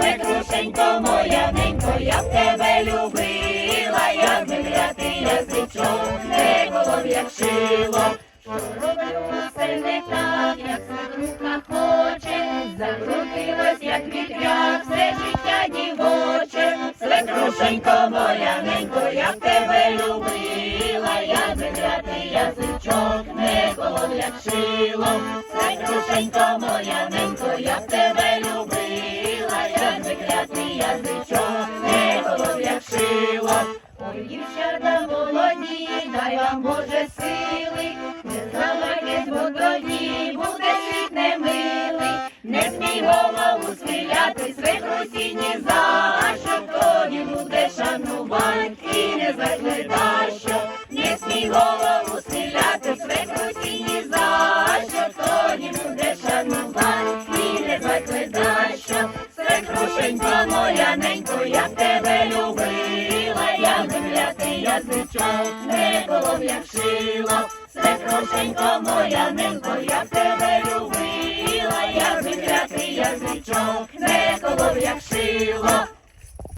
Свекрушенько моя ненько, я тебе як свекруха хоче, закрутилась, як вітряк, все життя дівоче, свекрушенько моя ненько, я тебе любила, я витрати язичок, не колов як шило, свекрушенько моя ненько, я тебе любила, я витрати язичок, не колов як шило. Ой, дівчата молоді, дай вам Боже сили, схиляти, свекрусі ні за що, тоді буде шанувати і не закликай, що не смій голову схиляти, свекрусі ні за що, тоді буде шанувати і не закликай, що свекрушенько моя ненько, я тебе любила, я виглятий язичок, не колов як шило, свекрушенько моя ненько, я тебе любила, я